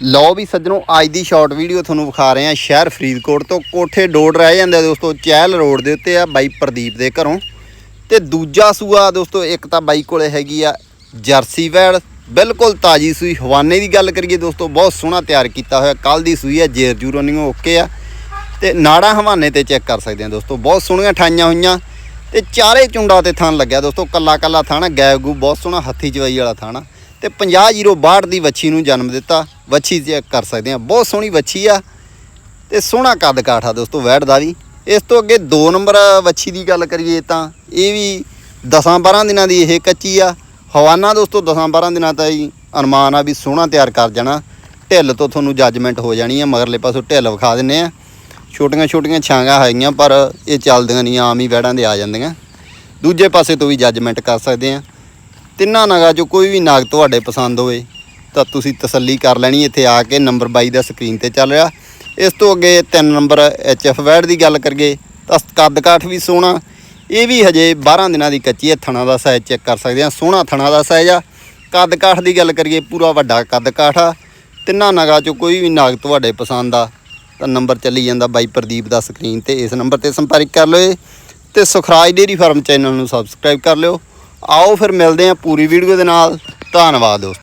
ਲਓ ਵੀ ਸੱਜਣੋ, ਅੱਜ ਦੀ ਸ਼ਾਰਟ ਵੀਡੀਓ ਤੁਹਾਨੂੰ ਵਿਖਾ ਰਹੇ ਹਾਂ ਸ਼ਹਿਰ ਫਰੀਦਕੋਟ ਤੋਂ। ਕੋਠੇ ਡੋੜ ਰਹਿ ਜਾਂਦੇ ਦੋਸਤੋ, ਚਹਿਲ ਰੋਡ ਦੇ ਉੱਤੇ ਆ ਬਾਈ ਪ੍ਰਦੀਪ ਦੇ ਘਰੋਂ। ਤੇ ਦੂਜਾ ਸੂਆ ਦੋਸਤੋ, ਇੱਕ ਤਾਂ ਬਾਈ ਕੋਲੇ ਹੈਗੀ ਆ ਜਰਸੀ ਵੈੜ ਬਿਲਕੁਲ ਤਾਜੀ ਸੂਈ, ਹਵਾਨੇ ਦੀ ਗੱਲ ਕਰੀਏ ਦੋਸਤੋ, ਬਹੁਤ ਸੋਹਣਾ ਤਿਆਰ ਕੀਤਾ ਹੋਇਆ। ਕੱਲ ਦੀ ਸੂਈ ਆ, ਜੇਰ ਜੂਰੋਨਿੰਗ ਓਕੇ ਆ। ਤੇ ਨਾੜਾ ਹਵਾਨੇ ਤੇ ਚੈੱਕ ਕਰ ਸਕਦੇ ਆ ਦੋਸਤੋ, ਬਹੁਤ ਸੋਹਣੀਆਂ ਠਾਈਆਂ ਹੋਈਆਂ। ਤੇ ਚਾਰੇ ਚੁੰਡਾ ਤੇ ਥਣ ਲੱਗਿਆ ਦੋਸਤੋ ਕੱਲਾ ਕੱਲਾ ਥਾਣਾ ਗੈਬ ਗੂ ਬਹੁਤ ਸੋਹਣਾ ਹੱਥੀ ਚਵਾਈ ਵਾਲਾ ਥਾਣਾ ਤੇ 5062 ਦੀ ਵੱਛੀ ਨੂੰ ਜਨਮ ਦਿੱਤਾ। ਵੱਛੀ ਚੈੱਕ ਕਰ ਸਕਦੇ ਆ ਬਹੁਤ ਸੋਹਣੀ ਵੱਛੀ ਆ ਤੇ ਸੋਹਣਾ ਕੱਦ ਕਾਠ ਆ ਦੋਸਤੋ, ਵੈੜ ਦਾ ਵੀ। ਇਸ ਤੋਂ ਅੱਗੇ 2 ਨੰਬਰ ਵੱਛੀ ਦੀ ਗੱਲ ਕਰੀਏ ਤਾਂ ਇਹ ਵੀ 10-12 ਦਿਨਾਂ ਦੀ ਇਹ ਕੱਚੀ ਆ। ਹਵਾਨਾ ਦੋਸਤੋ 10-12 ਦਿਨਾਂ ਤਾਂ ਹੀ ਅਨੁਮਾਨ ਆ ਵੀ ਸੋਹਣਾ ਤਿਆਰ ਕਰ ਜਾਣਾ। ਢਿੱਲ ਤੋਂ ਤੁਹਾਨੂੰ ਜੱਜਮੈਂਟ ਹੋ ਜਾਣੀ ਆ, ਮਗਰਲੇ ਪਾਸੋਂ ਢਿੱਲ ਵਿਖਾ ਦਿੰਨੇ ਆ। ਛੋਟੀਆਂ ਛੋਟੀਆਂ ਛਾਂਗਾ ਹੈਗੀਆਂ, ਪਰ ਇਹ ਚੱਲਦੀਆਂ ਨਹੀਂ, ਆਮ ਹੀ ਵੈੜਾਂ ਦੇ ਆ ਜਾਂਦੀਆਂ। ਦੂਜੇ ਪਾਸੇ ਤੋਂ ਵੀ ਜੱਜਮੈਂਟ ਕਰ ਸਕਦੇ ਆ। ਤਿੰਨਾਂ ਨਗਾ ਚੋਂ ਕੋਈ ਵੀ ਨਾਗ ਤੁਹਾਡੇ ਪਸੰਦ ਹੋਵੇ, ਤਾਂ ਤੁਸੀਂ ਤਸੱਲੀ ਕਰ ਲੈਣੀ, ਇੱਥੇ ਆ ਕੇ ਨੰਬਰ 22 ਦਾ ਸਕਰੀਨ ਤੇ ਚੱਲ ਰਿਹਾ। ਇਸ ਤੋਂ ਅੱਗੇ 3 ਨੰਬਰ ਐਫ ਵੈਡ ਦੀ ਗੱਲ ਕਰੀਏ, ਤਾਂ ਕੱਦ ਕਾਠ ਵੀ ਸੋਹਣਾ। ਇਹ ਵੀ ਹਜੇ 12 ਦਿਨਾਂ ਦੀ ਕੱਚੀ ਹੈ, ਥਣਾ ਦਾ ਸਾਈਜ਼ ਚੈੱਕ ਕਰ ਸਕਦੇ ਆ ਸੋਹਣਾ ਥਣਾ ਦਾ ਸਾਈਜ਼ ਆ। ਕੱਦ ਕਾਠ ਦੀ ਗੱਲ ਕਰੀਏ, ਪੂਰਾ ਵੱਡਾ ਕੱਦ ਕਾਠ ਆ। ਤਿੰਨਾਂ ਨਗਾ ਚੋਂ ਕੋਈ ਵੀ ਨਾਗ ਤੁਹਾਡੇ ਪਸੰਦ ਆ, ਤਾਂ ਨੰਬਰ ਚੱਲੀ ਜਾਂਦਾ ਬਾਈ ਪ੍ਰਦੀਪ ਦਾ ਸਕਰੀਨ ਤੇ। ਇਸ ਨੰਬਰ ਤੇ ਸੰਪਰਕ ਕਰ ਲਿਓ ਤੇ ਸੁਖਰਾਜ ਡੇਰੀ ਫਾਰਮ ਚੈਨਲ ਨੂੰ ਸਬਸਕ੍ਰਾਈਬ ਕਰ ਲਿਓ। ਆਓ ਫਿਰ ਮਿਲਦੇ ਹਾਂ ਪੂਰੀ ਵੀਡੀਓ ਦੇ ਨਾਲ। ਧੰਨਵਾਦ ਦੋਸਤੋ।